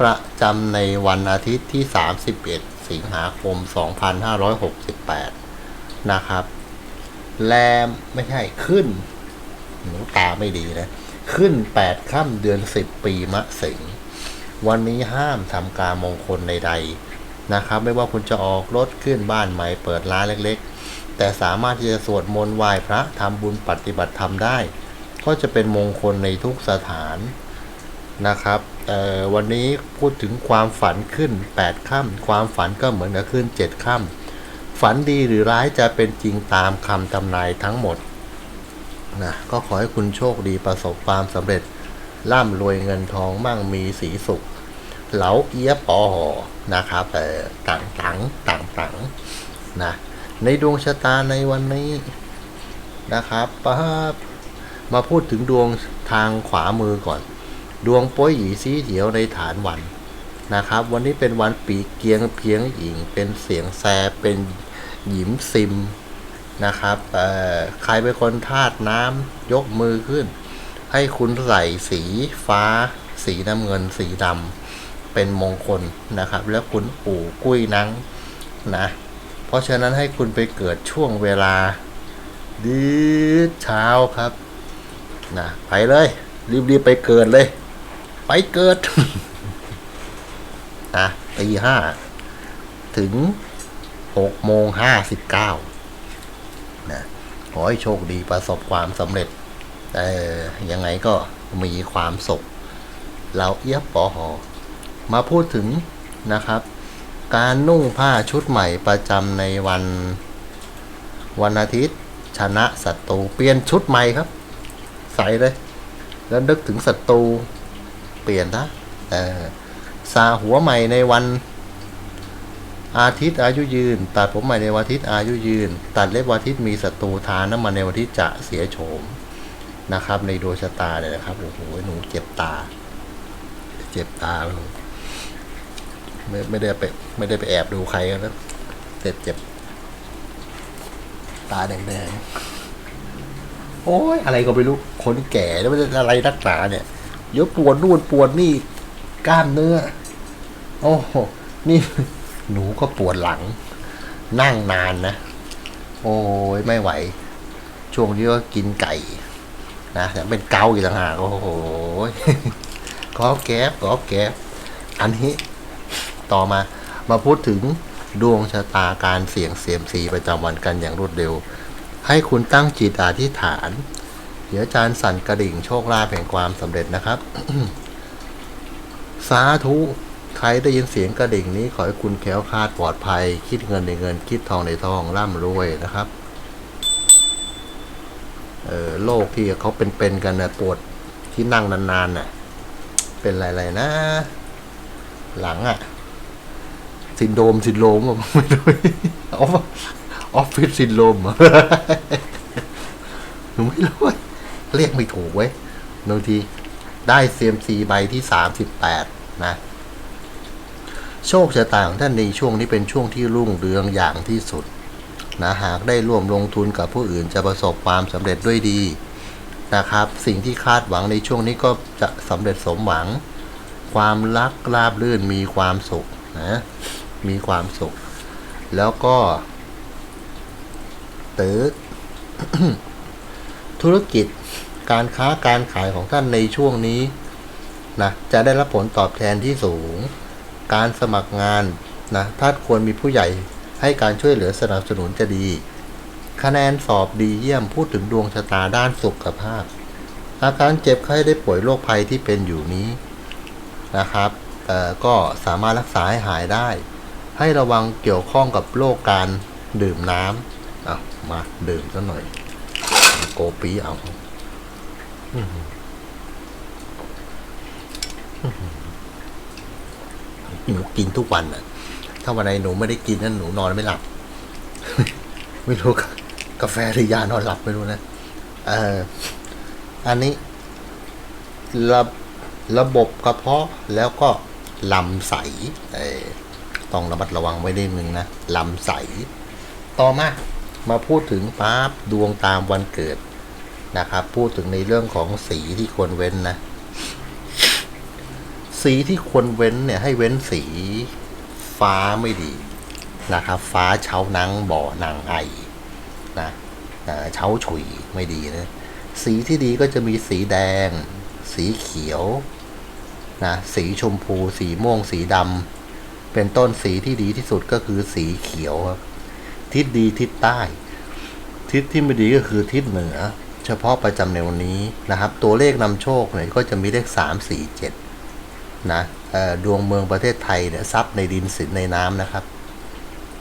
ประจำในวันอาทิตย์ที่ 31 สิงหาคม 2568 นะครับ แรมไม่ใช่ขึ้น หนูตาไม่ดีนะ ขึ้น 8 ค่ำเดือน 10 ปีมะเสงวันนี้ห้ามทำการมงคลใดๆ นะครับ ไม่ว่าคุณจะออกรถขึ้นบ้านใหม่เปิดร้านเล็กๆ แต่สามารถที่จะสวดมนต์ไหว้พระทำบุญปฏิบัติธรรมได้ ก็จะเป็นมงคลในทุกสถานนะครับ วันนี้พูดถึงความฝันขึ้น 8ค่ำความฝันก็เหมือนกับขึ้น 7ค่ำฝันดีหรือร้ายจะเป็นจริงตามคำทำนายทั้งหมดนะก็ขอให้คุณโชคดีประสบความสำเร็จ ร่ำรวยเงินทองมั่งมีสีสุข เหลาเอียปอหอนะครับเอ่อต่างต่างต่างต่างๆนะในดวงชะตาในวันนี้นะครับปั๊บมาพูดถึงดวงทางขวามือก่อน ดวงป้ยหยีสีเถียวในฐานวันนะครับ วันนี้เป็นวันปีเกียงเพียงหญิง เป็นเสียงแซเป็นหยิมซิมนะครับใครเป็นคนธาตุน้ำยกมือขึ้น ให้คุณใส่สีฟ้า สีน้ำเงินสีดำเป็นมงคลนะครับ แล้วคุณปู่กุ้ยนังนะ เพราะฉะนั้นให้คุณไปเกิดช่วงเวลาดีเช้าครับนะไปเลย รีบๆไปเกิดเลย ไปเกิดนะตีห้า ถึงหกโมงห้าสิบเก้านะขอให้โชคดีประสบความสำเร็จเออยังไงก็มีความสุขเราเอียบปอหอ มาพูดถึงนะครับ การนุ่งผ้าชุดใหม่ประจำในวันวันอาทิตย์ ชนะศัตรูเปลี่ยนชุดใหม่ครับ ใส่เลย แล้วนึกถึงศัตรู ปลี่ยนนะเออซาหัวใหม่ในวันอาทิตย์อายุยืน ตัดผมใหม่ในวันอาทิตย์อายุยืน ตัดเล็บวันอาทิตย์มีศัตรูทานน้ำมันในวันอาทิตย์จะเสียโฉมนะครับ ในดวงชะตาเนี่ยนะครับโอ้โหหนูเจ็บตา เจ็บตาเลยไม่ไม่ได้ไปไม่ได้ไปแอบดูใครกันนะเจ็บเจ็บตาแดงๆโอ้ยอะไรก็ไม่รู้คนแก่แล้วมันอะไรนักหนาเนี่ย เดี๋ยวปวดนู่นปวดนี่กล้ามเนื้อ โอ้โห นี่หนูก็ปวดหลัง นั่งนานนะ โอ้ยไม่ไหว ช่วงนี้ก็กินไก่นะแต่เป็นเกาอีกต่างหากโอ้โหกอบแก๊บกอแก๊บอันนี้ต่อมามาพูดถึงดวงชะตาการเสี่ยงเซียมซีประจำวันกันอย่างรวดเร็ว ให้คุณตั้งจิตอธิษฐาน เดี๋ยวอาจารย์สั่นกระดิ่งโชคลาภแห่งความสำเร็จนะครับ สาธุใครได้ยินเสียงกระดิ่งนี้ขอให้คุณแคล้วคาดปลอดภัย คิดเงินในเงิน คิดทองในทองร่ำรวยนะครับเออโรคที่เขาเป็นๆกันนะปวดที่นั่งนานๆน่ะ เป็นอะไรๆนะ หลังอะซินโดรมซินโดรมไม่รู้ออฟออฟฟิศซินโดรมหนูไม่รู้ เรียกไม่ถูกเว้ยบางทีได้เซียมซีใบที่สามสิบแปดนะ โชคชะตาของท่านในช่วงนี้เป็นช่วงที่รุ่งเรืองอย่างที่สุดนะหากได้ร่วมลงทุนกับผู้อื่นจะประสบความสำเร็จด้วยดีนะครับ สิ่งที่คาดหวังในช่วงนี้ก็จะสำเร็จสมหวัง ความรักราบรื่นมีความสุขนะมีความสุข แล้วก็ตือ ธุรกิจการค้าการขายของท่านในช่วงนี้นะจะได้รับผลตอบแทนที่สูง การสมัครงานนะถ้านควรมีผู้ใหญ่ให้การช่วยเหลือสนับสนุนจะดี คะแนนสอบดีเยี่ยมพูดถึงดวงชะตาด้านสุขภาพ อาการเจ็บไข้ได้ป่วยโรคภัยที่เป็นอยู่นี้นะครับเออก็สามารถรักษาให้หายได้ ให้ระวังเกี่ยวข้องกับโรคการดื่มน้ำอะมาดื่มซะหน่อย ปีเอาอื้อหืออื้อหือหนูกินทุกวันอะ ถ้าวันไหนหนูไม่ได้กินนั่นหนูนอนไม่หลับ ไม่รู้กาแฟหรือยานอนหลับไม่รู้นะเอออันนี้ ระระบบกระเพาะแล้วก็ลำไสเออต้องระมัดระวังไว้นิดนึงนะลำไสต่อมามาพูดถึงปั๊บดวงตามวันเกิด นะครับ พูดถึงในเรื่องของสีที่ควรเว้นนะ สีที่ควรเว้นเนี่ยให้เว้นสีฟ้าไม่ดีนะครับ ฟ้าเช้านังบ่อนางไอนะเอ่อเช้าฉุยไม่ดีนะสีที่ดีก็จะมีสีแดง สีเขียวนะสีชมพู สีม่วง สีดำเป็นต้นสีที่ดีที่สุดก็คือสีเขียวครับทิศดีทิศใต้ ทิศที่ไม่ดีก็คือทิศเหนือ เฉพาะประจำในวันนี้นะครับ ตัวเลขนำโชคเนี่ยก็จะมีเลขสามสี่เจ็ดนะดวงเมืองประเทศไทยเนี่ยทรัพย์ในดินสินในน้ำนะครับ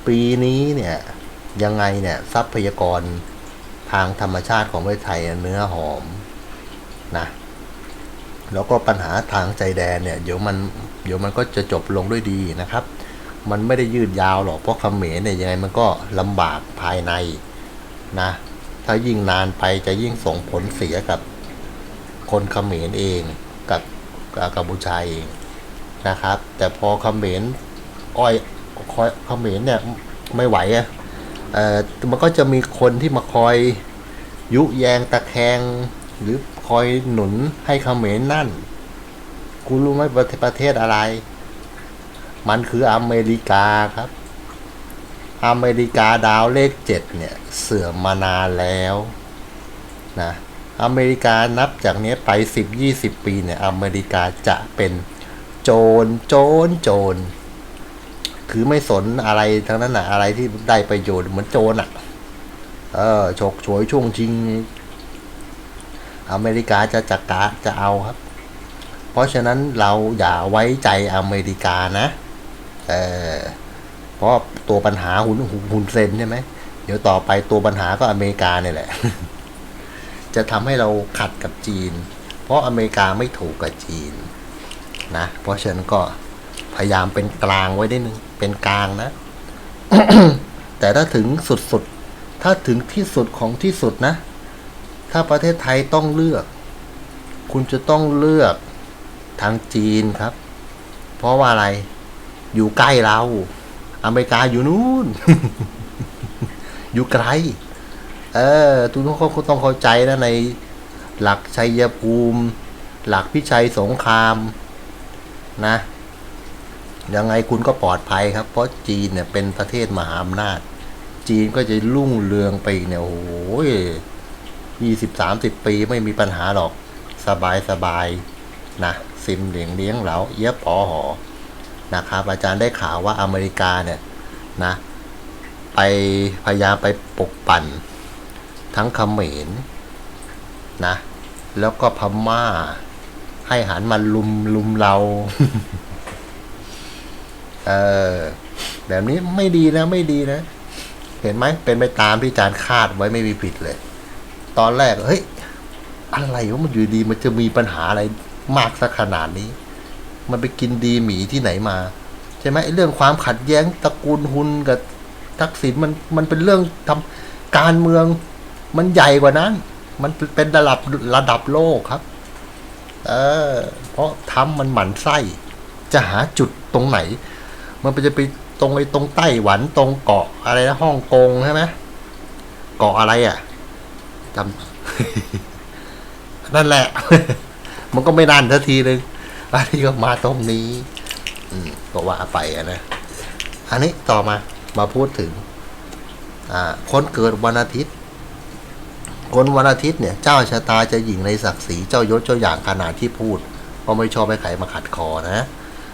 ปีนี้เนี่ยยังไงเนี่ยทรัพยากรทางธรรมชาติของประเทศไทยเนื้อหอมนะแล้วก็ปัญหาทางใจแดนเนี่ยเดี๋ยวมันเดี๋ยวมันก็จะจบลงด้วยดีนะครับ มันไม่ได้ยืดยาวหรอกเพราะเขมรเนี่ยยังไงมันก็ลำบากภายในนะ ถ้ายิ่งนานไปจะยิ่งส่งผลเสียกับคนเขมรเองกับกับกัมพูชาเองนะครับ แต่พอเขมรอ้อยคอยเขมรเนี่ยไม่ไหวอะเอ่อมันก็จะมีคนที่มาคอยยุแยงตะแคง หรือคอยหนุนให้เขมรนั่นกูรู้ไหมประเทศอะไร มันคืออเมริกาครับ อเมริกาดาวเลขเจ็ดเนี่ย เสื่อมมานานแล้วนะอเมริกานับจากนี้ไปสิบยี่สิบปีเนี่ยอเมริกาจะเป็นโจรโจรโจร คือไม่สนอะไรทั้งนั้นนะอะไรที่ได้ประโยชน์เหมือนโจรอะ เออฉกฉวยช่วงชิง อเมริกาจะจักกะจะเอาครับ เพราะฉะนั้นเราอย่าไว้ใจอเมริกานะ เออ เพราะตัวปัญหาหุนหุนเซนใช่ไหมเดี๋ยวต่อไปตัวปัญหาก็อเมริกาเนี่ยแหละ จะทำให้เราขัดกับจีน เพราะอเมริกาไม่ถูกกับจีนนะเพราะฉะนั้นก็พยายามเป็นกลางไว้ได้นึงเป็นกลางนะ แต่ถ้าถึงสุดๆ ถ้าถึงที่สุดของที่สุดนะ ถ้าประเทศไทยต้องเลือก คุณจะต้องเลือกทางจีนครับ เพราะว่าอะไรอยู่ใกล้เรา อเมริกาอยู่นู่น อยู่ไกล เออทุกคนต้องเข้าใจนะในหลักชัยภูมิ หลักพิชัยสงครามนะ ยังไงคุณก็ปลอดภัยครับ เพราะจีนเนี่ยเป็นประเทศมหาอำนาจ จีนก็จะรุ่งเรืองไปเนี่ยโอ้โหยี่สิบสามสิบปีไม่มีปัญหาหรอก สบายสบายนะ ซิมเหลียงเลี้ยงเหลาเอียบปอหอ นะครับ อาจารย์ได้ข่าวว่าอเมริกาเนี่ยนะไปพยายามไปปกปั่นทั้งเขมรนะแล้วก็พม่าให้หันมาลุมลุมเราเออแบบนี้ไม่ดีนะไม่ดีนะ เห็นไหมเป็นไปตามที่อาจารย์คาดไว้ไม่มีผิดเลย ตอนแรกเฮ้ยอะไรวะมันอยู่ดีมันจะมีปัญหาอะไรมากสักขนาดนี้ มันไปกินดีหมีที่ไหนมา ใช่ไหมไอ้เรื่องความขัดแย้งตระกูลหุนกับทักษิณมันมันเป็นเรื่องทำการเมืองมันใหญ่กว่านั้น มันเป็นระดับระดับโลกครับ เออ เพราะทำมันหมันไส้จะหาจุดตรงไหน มันจะไปตรงไอ้ตรงไต้หวันตรงเกาะอะไรนะฮ่องกงใช่ไหมเกาะอะไรอะจำนั่นแหละ มันก็ไม่นานทันทีนึง อันนี้ก็มาตรงนี้ อืมก็ว่าไปนะ อันนี้ต่อมามาพูดถึง อ่า คนเกิดวันอาทิตย์ คนวันอาทิตย์เนี่ย เจ้าชะตาจะหยิ่งในศักดิ์ศรีเจ้ายศเจ้าอย่างขนาดที่พูดเพราะไม่ชอบให้ใครมาขัดคอนะ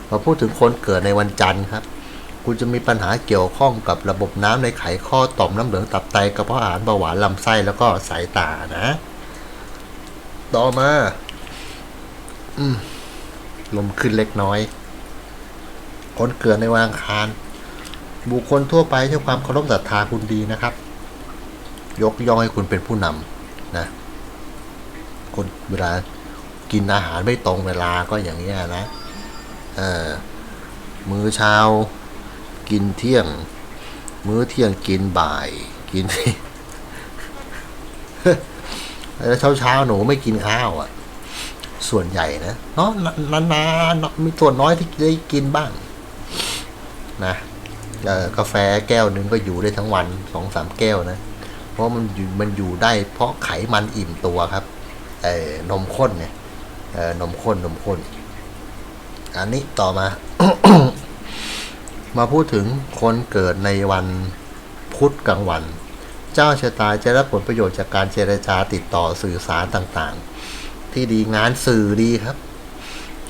มาพูดถึงคนเกิดในวันจันทร์ครับคุณจะมีปัญหาเกี่ยวข้องกับระบบน้ำในไขข้อต่อมน้ำเหลืองตับไตกระเพาะอาหารเบาหวานลำไส้แล้วก็สายตานะ ต่อมา อืม ลมขึ้นเล็กน้อยคนเกิดในวันอังคาร บุคคลทั่วไปที่ความเคารพศรัทธาคุณดีนะครับ ยกย่องให้คุณเป็นผู้นำนะคนเวลากินอาหารไม่ตรงเวลาก็อย่างนี้นะเออมื้อเช้ากินเที่ยง มื้อเที่ยงกินบ่าย กินแล้วเช้าเช้าหนูไม่กินข้าวอะ ส่วนใหญ่นะเนาะนานๆมีส่วนน้อยที่ได้กินบ้าง นะเอ่อกาแฟแก้วหนึ่งก็อยู่ได้ทั้งวันสองสามแก้วนะ เพราะมันอยู่มันอยู่ได้เพราะไขมันอิ่มตัวครับเอ่อนมข้นเนี่ยเอ่อนมข้นนมข้น อันนี้ต่อมา มาพูดถึงคนเกิดในวันพุธกลางวัน เจ้าชะตาจะรับผลประโยชน์จากการเจรจาติดต่อสื่อสารต่างๆ ที่ดีงานสื่อดีครับ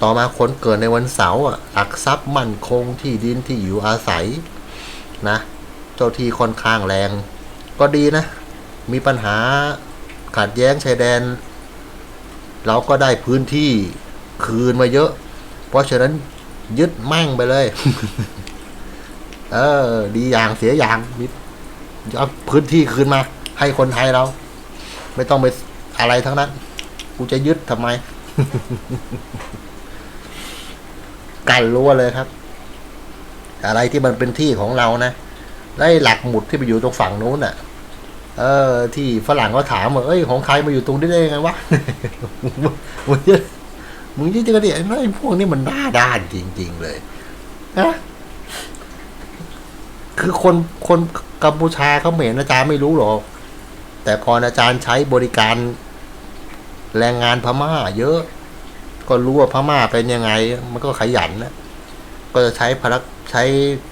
ต่อมาคนเกิดในวันเสาร์อะหลักทรัพย์มั่นคงที่ดินที่อยู่อาศัยนะ เจ้าที่ค่อนข้างแรง ก็ดีนะ มีปัญหาขัดแย้งชายแดน เราก็ได้พื้นที่คืนมาเยอะ เพราะฉะนั้นยึดแม่งไปเลย เออ ดีอย่างเสียอย่างมิเอาพื้นที่คืนมา ให้คนไทยเรา ไม่ต้องไปอะไรทั้งนั้น กูจะยึดทำไม กันรั้วเลยครับ อะไรที่มันเป็นที่ของเรานะไอ้หลักหมุดที่ไปอยู่ตรงฝั่งนู้นน่ะ เออ ที่ฝรั่งก็ถามว่าเอ้ยของใครมาอยู่ตรงนี้ได้ยังไงวะมึงจะมึงจะจะกระเดียไอ้พวกนี้มันหน้าด้านจริง ๆ เลยนะคือคนคนกัมพูชาเขาเหม็นอาจารย์ไม่รู้หรอก แต่ก่ออาจารย์ใช้บริการ แรงงานพม่า เยอะ ก็รู้ว่าพม่าเป็นยังไง มันก็ขยันนะก็จะใช้พลักใช้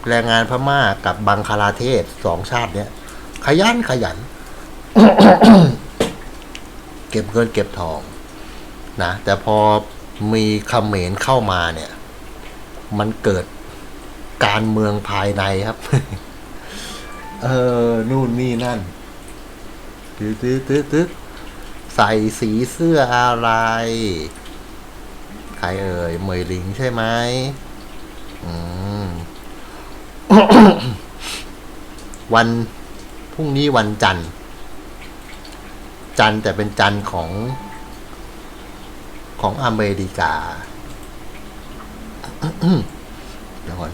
แรงงานพม่ากับบังคลาเทศสองชาติเนี้ยขยันขยัน เก็บเงินเก็บทองนะแต่พอมีเขมรเข้ามาเนี่ย มันเกิดการเมืองภายในครับ เออ นู่นนี่นั่นตึ๊ดตึ๊ดตึ๊ดตึ๊ด ใส่สีเสื้ออะไร ใครเอ่ยเมยลิงใช่ไหมอืมวันพรุ่งนี้วันจันทร์ จันทร์แต่เป็นจันทร์ของ ของอเมริกาเดี๋ยวก่อน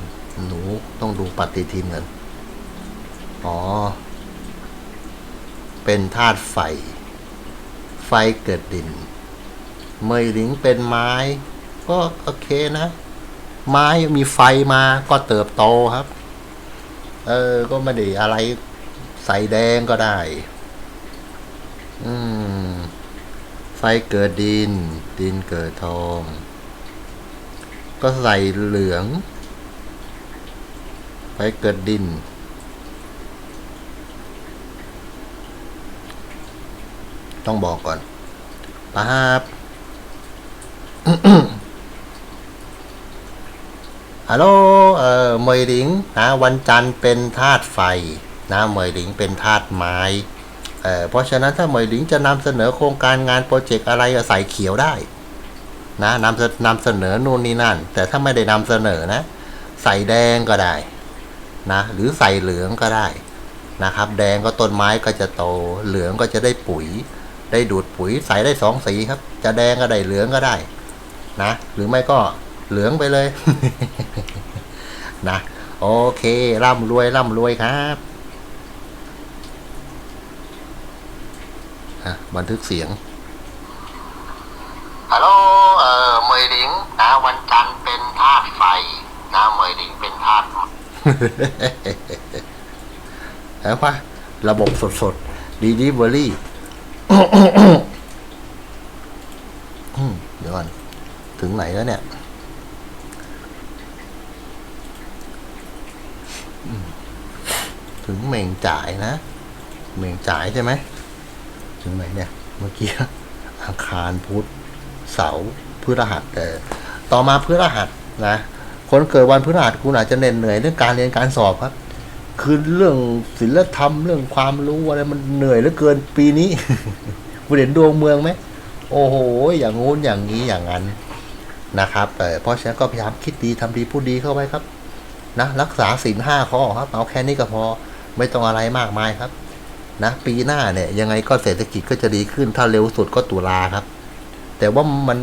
หนูต้องดูปฏิทินกันอ๋อ เป็นธาตุไฟ ไฟเกิดดิน เมยหลิงเป็นไม้ ก็โอเคนะ ไม้มีไฟมาก็เติบโตครับ เออ ก็ไม่ได้อะไรใส่แดงก็ได้ อืม ไฟเกิดดิน ดินเกิดทอง ก็ใส่เหลือง ไฟเกิดดิน ต้องบอกก่อนป๊าบฮัลโหลเอ่อเมยหลิงนะวันจันทร์เป็นธาตุไฟนะเมยหลิงเป็นธาตุไม้เอ่อเพราะฉะนั้นถ้าเมยหลิงจะนำเสนอโครงการงานโปรเจกต์อะไรใส่เขียวได้นะนำเสนำเสนอนู่นนี่นั่น แต่ถ้าไม่ได้นำเสนอนะ ใส่แดงก็ได้นะหรือใส่เหลืองก็ได้นะครับ แดงก็ต้นไม้ก็จะโตเหลืองก็จะได้ปุ๋ย ได้ดูดปุ๋ยใส่ได้สองสีครับ จะแดงก็ได้เหลืองก็ได้ นะ หรือไม่ก็เหลืองไปเลย นะ โอเค ร่ำรวย ร่ำรวยครับอะบันทึกเสียงฮัลโหลเอ่อเมยหลิงนะวันจันทร์เป็นธาตุไฟนะเมยหลิงเป็นธาตุแล้วว่าระบบสดๆดีดีเวอรี่ เดี๋ยวก่อน ถึงไหนแล้วเนี่ยถึงเมงจ่ายนะเมงจ่ายใช่ไหมถึงไหนเนี่ย เมื่อกี้อังคารพุธเสาร์พฤหัสเออต่อมาพฤหัสนะคนเกิดวันพฤหัสคุณอาจจะเหน็ดเหนื่อยเรื่องการเรียนการสอบครับ คือเรื่องศิลธรรม เรื่องความรู้อะไรมันเหนื่อยเหลือเกินปีนี้คุณเห็นดวงเมืองไหมโอ้โห อย่างงู้นอย่างนี้อย่างนั้นนะครับเออเพราะฉะนั้นก็พยายามคิดดีทำดีพูดดีเข้าไว้ครับ นะรักษาศีลห้าข้อครับ เอาแค่นี้ก็พอไม่ต้องอะไรมากมายครับ นะปีหน้าเนี่ย ยังไงก็เศรษฐกิจก็จะดีขึ้นถ้าเร็วสุดก็ตุลาครับ แต่ว่ามัน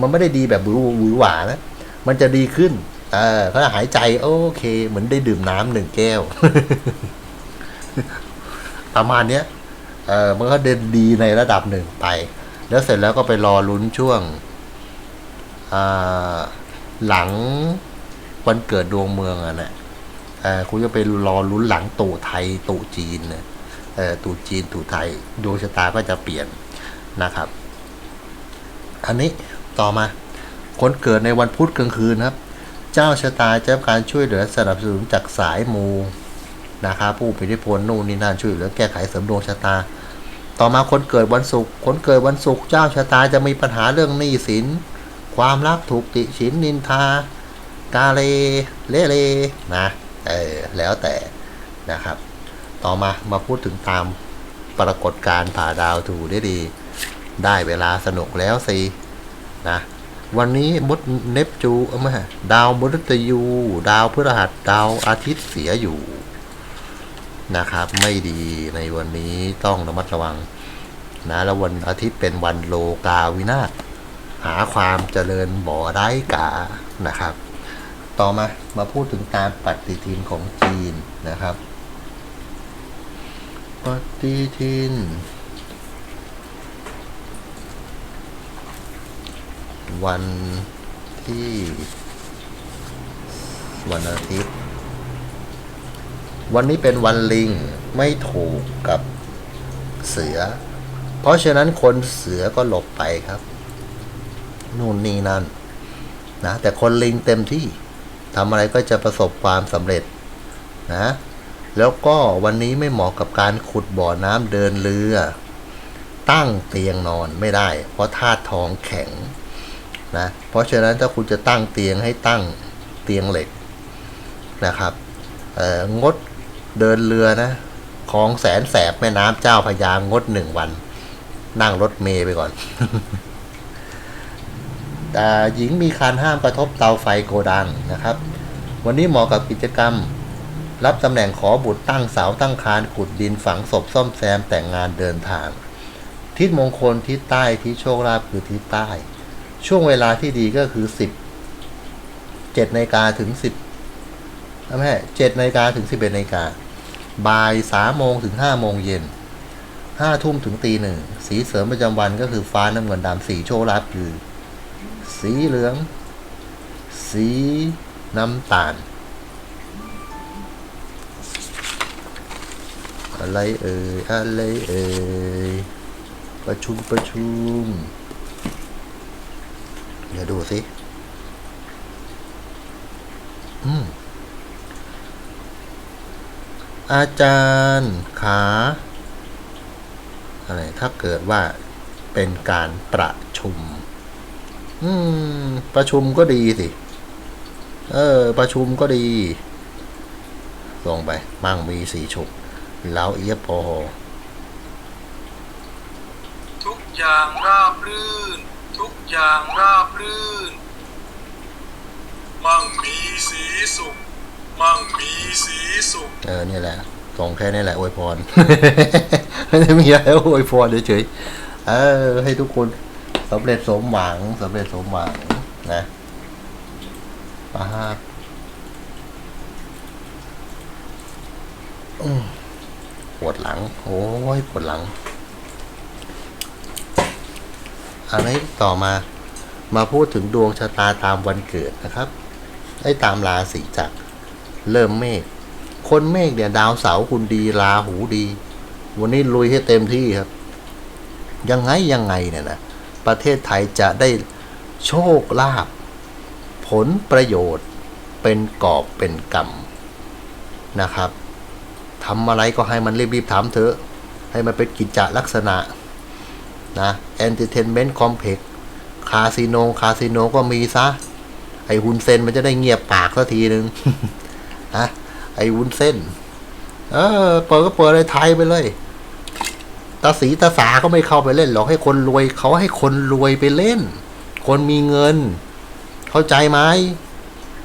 มันไม่ได้ดีแบบหวือหวือหวานะมันจะดีขึ้น เออเขาหายใจโอเค เหมือนได้ดื่มน้ำหนึ่งแก้ว ประมาณเนี้ยเออมันก็เดินดีในระดับหนึ่งไป แล้วเสร็จแล้วก็ไปรอลุ้นช่วงอ่าหลังวันเกิดดวงเมืองอะนะเออคุณจะไปรอลุ้นหลังตู่ไทยตู่จีนนะเออตู่จีนตู่ไทยดวงชะตาก็จะเปลี่ยนนะครับ อันนี้ต่อมา คนเกิดในวันพุธกลางคืนครับ เจ้าชะตาจะรับการช่วยเหลือสนับสนุนจากสายมูนะครับผู้มีอิทธิพลนู่นนี่นั่นช่วยเหลือแก้ไขเสริมดวงชะตา ต่อมาคนเกิดวันศุกร์คนเกิดวันศุกร์เจ้าชะตาจะมีปัญหาเรื่องหนี้สิน ความรักถูกติฉินนินทากาเลเลเลนะเออแล้วแต่นะครับ ต่อมามาพูดถึงตามปรากฏการผ่าดาวถูได้ดี ได้เวลาสนุกแล้วสินะ วันนี้มดเนปจูเอาไม่ดาวมฤตยู ดาวพฤหัสดาวอาทิตย์เสียอยู่นะครับ ไม่ดีในวันนี้ต้องระมัดระวังนะแล้ววันอาทิตย์เป็นวันโลกาวินาศหาความเจริญบ่อได้กานะครับ ต่อมามาพูดถึงการปฏิทินของจีนนะครับ ปฏิทิน วันที่ วันอาทิตย์ วันนี้เป็นวันลิงไม่ถูกกับเสือ เพราะฉะนั้นคนเสือก็หลบไปครับ นู่นนี่นั่นนะ แต่คนลิงเต็มที่ทำอะไรก็จะประสบความสำเร็จนะ แล้วก็วันนี้ไม่เหมาะกับการขุดบ่อน้ำเดินเรือ ตั้งเตียงนอนไม่ได้ เพราะธาตุทองแข็ง นะเพราะฉะนั้นถ้าคุณจะตั้งเตียงให้ตั้งเตียงเหล็กนะครับงดเดินเรือนะคลองแสนแสบแม่น้ำเจ้าพยางดหนึ่งวัน นั่งรถเมย์ไปก่อนแต่หญิงมีการห้ามกระทบเตาไฟโกดังนะครับ วันนี้เหมาะกับกิจกรรม รับตำแหน่งขอบุตรตั้งเสาตั้งคานขุดดินฝังศพซ่อมแซมแต่งงานเดินทาง ทิศมงคลทิศใต้ทิศโชคลาภคือทิศใต้ ช่วงเวลาที่ดีก็คือสิบเจ็ดนาฬิกาถึงสิบไม่ใช่เจ็ดนาฬิกาถึงสิบเอ็ดนาฬิกาบ่ายสามโมงถึงห้าโมงเย็นห้าทุ่มถึงตีหนึ่งสีเสริมประจำวันก็คือฟ้าน้ำเงินดำสีโชลาภคือ สีเหลือง สีน้ำตาล อะไรเอ่ยอะไรเอ่ยประชุมประชุม เดี๋ยวดูสิ อืม อาจารย์ขา อะไร ถ้าเกิดว่าเป็นการประชุม อืม ประชุมก็ดีสิ เออ ประชุมก็ดี ส่งไป มั่งมีสีฉุกแล้วเอียบพอทุกอย่างราบรื่น ทุกอย่างราบรื่น มั่งมีสีสุข มั่งมีสีสุข เออเนี่ยแหละส่งแค่นี้แหละอวยพร ไม่ได้มีอะไรอวยพรเฉยๆเออ ให้ทุกคนสำเร็จสมหวังสำเร็จสมหวังนะป้าบปวดหลัง โอ้ยปวดหลัง อันนี้ต่อมามาพูดถึงดวงชะตาตามวันเกิดนะครับไอ้ตามราศีจักรเริ่มเมฆคนเมฆเนี่ยดาวเสาร์คุณดีราหูดี วันนี้ลุยให้เต็มที่ครับ ยังไงยังไงเนี่ยนะประเทศไทยจะได้โชคลาภผลประโยชน์เป็นกอบเป็นกรรมนะครับทำอะไรก็ให้มันรีบๆทำเถอะ ให้มันเป็นกิจจลักษณะ นะ entertainment complex คาสิโนคาสิโนก็มีซะ ไอ้วุ้นเส้นมันจะได้เงียบปากสักทีหนึ่งฮะไอ้วุ้นเส้น เออ เปิดก็เปิดเลยไทยไปเลยตาสีตาสาก็ไม่เข้าไปเล่นหรอกให้คนรวยเขาให้คนรวยไปเล่น คนมีเงิน เข้าใจไหม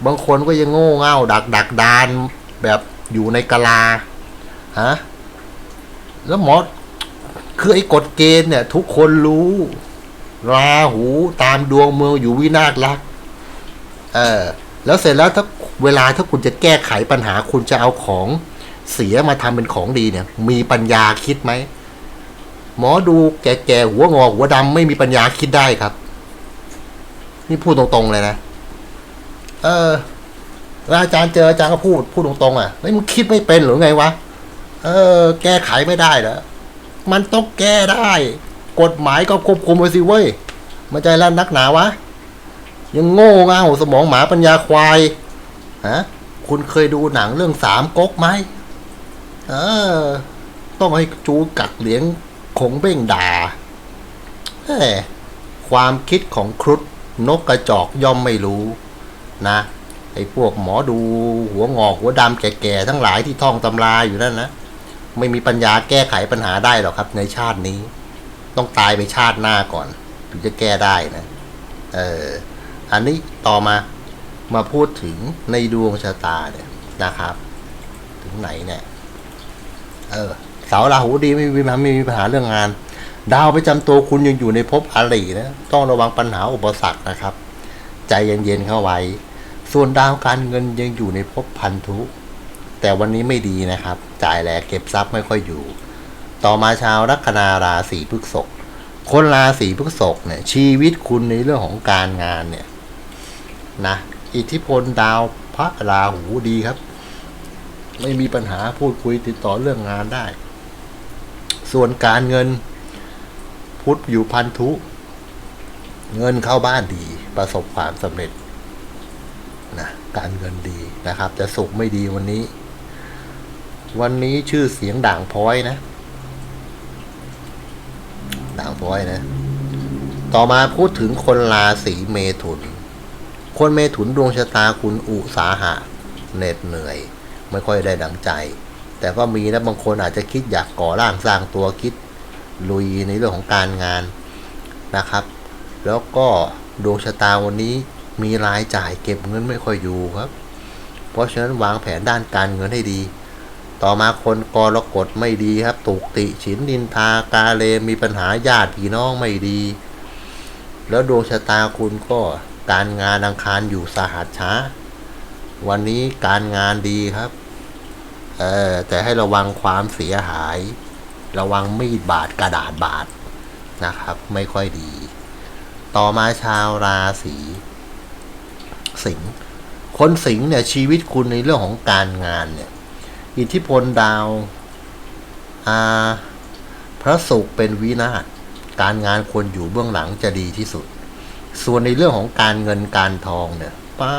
บางคนก็ยังโง่เง่าดักดักดานแบบอยู่ในกะลาฮะแล้วหมอ คือไอ้กฎเกณฑ์เนี่ย ทุกคนรู้ราหูตามดวงเมืองอยู่วินาศรัก เออ แล้วเสร็จแล้วถ้าเวลาถ้าคุณจะแก้ไขปัญหาคุณจะเอาของเสียมาทำเป็นของดีเนี่ย มีปัญญาคิดไหม หมอดูแก่ๆหัวงอหัวดำไม่มีปัญญาคิดได้ครับ นี่พูดตรงๆเลยนะ เออเวลาอาจารย์เจออาจารย์ก็พูดพูดตรงๆอะเฮ้ยมึงคิดไม่เป็นหรือไงวะ เออ แก้ไขไม่ได้เหรอ มันต้องแก้ได้ กฎหมายก็ควบคุมไว้สิเว้ยมันใจแล่นนักหนาวะ ยังโง่เง่าสมองหมาปัญญาควายฮะคุณเคยดูหนังเรื่องสามก๊กไหมเออ ต้องให้จูกัดเหลียงคงเบ้งด่าแหมความคิดของครุฑนกกระจอกย่อมไม่รู้นะไอ้พวกหมอดูหัวงอกหัวดำแก่ๆทั้งหลายที่ท่องตำราอยู่นั่นนะ ไม่มีปัญญาแก้ไขปัญหาได้หรอกครับ ในชาตินี้ ต้องตายไปชาติหน้าก่อน ถึงจะแก้ได้นะ เอออันนี้ต่อมามาพูดถึงในดวงชะตาเนี่ยนะครับ ถึงไหนเนี่ยเออเสาราหูดีไม่มีปัญหาไม่มีปัญหาเรื่องงาน ดาวประจำตัวคุณยังอยู่ในภพอาลีนะต้องระวังปัญหาอุปสรรคนะครับ ใจเย็นๆเข้าไว้ ส่วนดาวการเงินยังอยู่ในภพพันธุ แต่วันนี้ไม่ดีนะครับ จ่ายแหลกเก็บทรัพย์ไม่ค่อยอยู่ ต่อมาชาวลัคนาราศีพฤษภคนราศีพฤษภเนี่ยชีวิตคุณในเรื่องของการงานเนี่ยนะอิทธิพลดาวพระราหูดีครับ ไม่มีปัญหาพูดคุยติดต่อเรื่องงานได้ ส่วนการเงินพุทธอยู่พันธุ เงินเข้าบ้านดี ประสบความสำเร็จนะการเงินดีนะครับแต่สุขไม่ดีวันนี้ วันนี้ชื่อเสียงด่างพ้อยนะ ด่างพ้อยนะ ต่อมาพูดถึงคนราศีเมถุน คนเมถุนดวงชะตาคุณอุสาหะเหน็ดเหนื่อย ไม่ค่อยได้ดังใจ แต่ก็มีนะบางคนอาจจะคิดอยากก่อร่างสร้างตัวคิด ลุยในเรื่องของการงานนะครับ แล้วก็ดวงชะตาวันนี้มีรายจ่ายเก็บเงินไม่ค่อยอยู่ครับ เพราะฉะนั้นวางแผนด้านการเงินให้ดี ต่อมาคนกรกฎไม่ดีครับตุกติฉินดินทากาเลมีปัญหาญาติพี่น้องไม่ดี แล้วดวงชะตาคุณก็การงานอังคารอยู่สหัสช้า วันนี้การงานดีครับเออแต่ให้ระวังความเสียหาย ระวังมีดบาดกระดาษบาดนะครับ ไม่ค่อยดี ต่อมาชาวราศีสิงห์คนสิงห์เนี่ยชีวิตคุณในเรื่องของการงานเนี่ย อิทธิพลดาวอาพระศุกร์เป็นวินาศการงานควรอยู่เบื้องหลังจะดีที่สุด ส่วนในเรื่องของการเงินการทองเนี่ยป๊า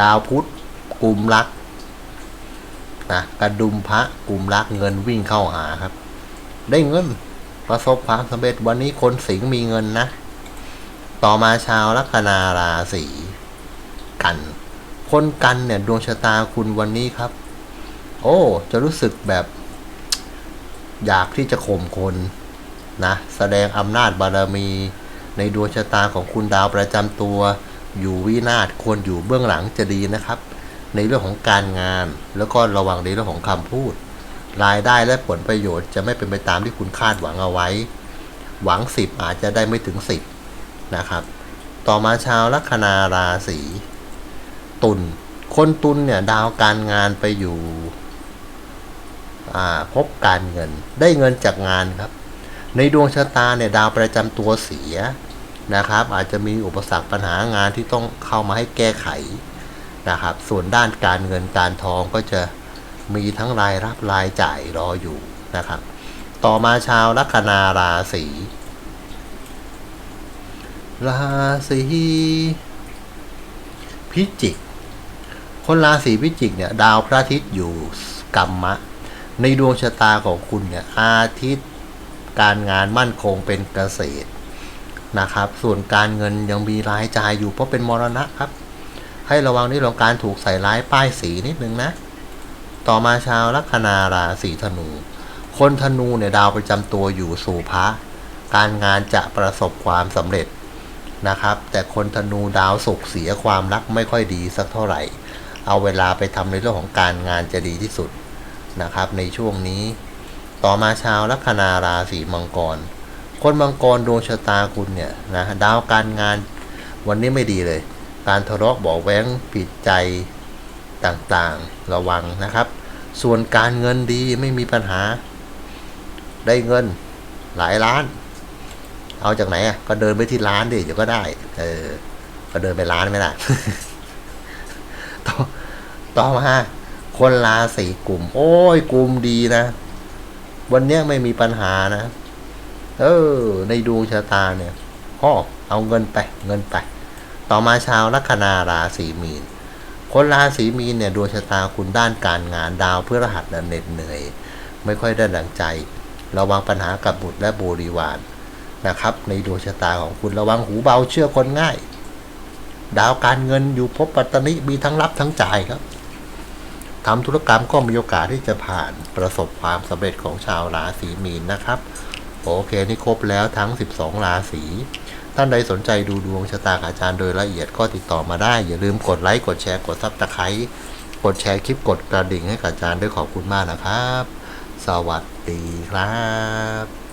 ดาวพุธกลุ่มรักนะกระดุมพระกลุ่มรักเงินวิ่งเข้าหาครับ ได้เงินประสบความสำเร็จวันนี้คนสิงห์มีเงินนะ ต่อมาชาวลัคนาราศีกัน คนกันเนี่ยดวงชะตาคุณวันนี้ครับ โอ้ จะรู้สึกแบบ อยากที่จะข่มคนนะ แสดงอำนาจบารมี ในดวงชะตาของคุณดาวประจำตัว อยู่วินาศควรอยู่เบื้องหลังจะดีนะครับ ในเรื่องของการงาน แล้วก็ระวังในเรื่องของคำพูด รายได้และผลประโยชน์จะไม่เป็นไปตามที่คุณคาดหวังเอาไว้ หวังสิบอาจจะได้ไม่ถึงสิบนะครับ ต่อมาชาวลัคนาราศีตุลคนตุลเนี่ยดาวการงานไปอยู่ พบการเงิน ได้เงินจากงานครับ ในดวงชะตาเนี่ยดาวประจำตัวเสียนะครับ อาจจะมีอุปสรรคปัญหางานที่ต้องเข้ามาให้แก้ไขนะครับ ส่วนด้านการเงินการทองก็จะมีทั้งรายรับรายจ่ายรออยู่นะครับ ต่อมาชาวลัคนาราศีราศีพิจิก คนราศีพิจิกเนี่ย ดาวพระอาทิตย์อยู่กรรมะ ในดวงชะตาของคุณเนี่ยอาทิตย์การงานมั่นคงเป็นเกษตรนะครับ ส่วนการเงินยังมีรายจ่ายอยู่เพราะเป็นมรณะครับ ให้ระวังในเรื่องการถูกใส่ร้ายป้ายสีนิดนึงนะ ต่อมาชาวลัคนาราศีธนู คนธนูเนี่ยดาวประจำตัวอยู่สู่พระ การงานจะประสบความสำเร็จนะครับ แต่คนธนูดาวสุกร์เสียความรักไม่ค่อยดีสักเท่าไหร่ เอาเวลาไปทำในเรื่องของการงานจะดีที่สุด นะครับในช่วงนี้ ต่อมาชาวลัคนาราศีมังกร คนมังกรดวงชะตาคุณเนี่ยนะดาวการงานวันนี้ไม่ดีเลย การทะเลาะบอกแว้งผิดใจต่างๆระวังนะครับ ส่วนการเงินดีไม่มีปัญหา ได้เงินหลายล้าน เอาจากไหนอะก็เดินไปที่ร้านดิเดี๋ยวก็ได้ เออ ก็เดินไปร้านไม่ล่ะต่อต่อมา คนราศีกลุ่ม โอ้ยกลุ่มดีนะ วันเนี้ยไม่มีปัญหานะ เออ ในดวงชะตาเนี่ยพ่อเอาเงินไปเงินไป ต่อมาชาวลัคนาราศีมีน คนราศีมีนเนี่ยดวงชะตาคุณด้านการงานดาวเพื่อรหัสเหน็ดเหนื่อย ไม่ค่อยได้ดังใจระวังปัญหากับบุตรและบริวารนะครับ ในดวงชะตาของคุณระวังหูเบาเชื่อคนง่าย ดาวการเงินอยู่ภพปัตตนิมีทั้งรับทั้งจ่ายครับ ทำธุรกรรมก็มีโอกาสที่จะผ่านประสบความสำเร็จของชาวราศีมีนนะครับ โอเค นี่ครบแล้วทั้ง 12 ราศีท่านใดสนใจดูดวงชะตาอาจารย์โดยละเอียดก็ติดต่อมาได้ อย่าลืมกดไลค์กดแชร์กดซับสไครต์กดแชร์คลิปกดกระดิ่งให้กับอาจารย์ด้วยขอบคุณมากนะครับ สวัสดีครับ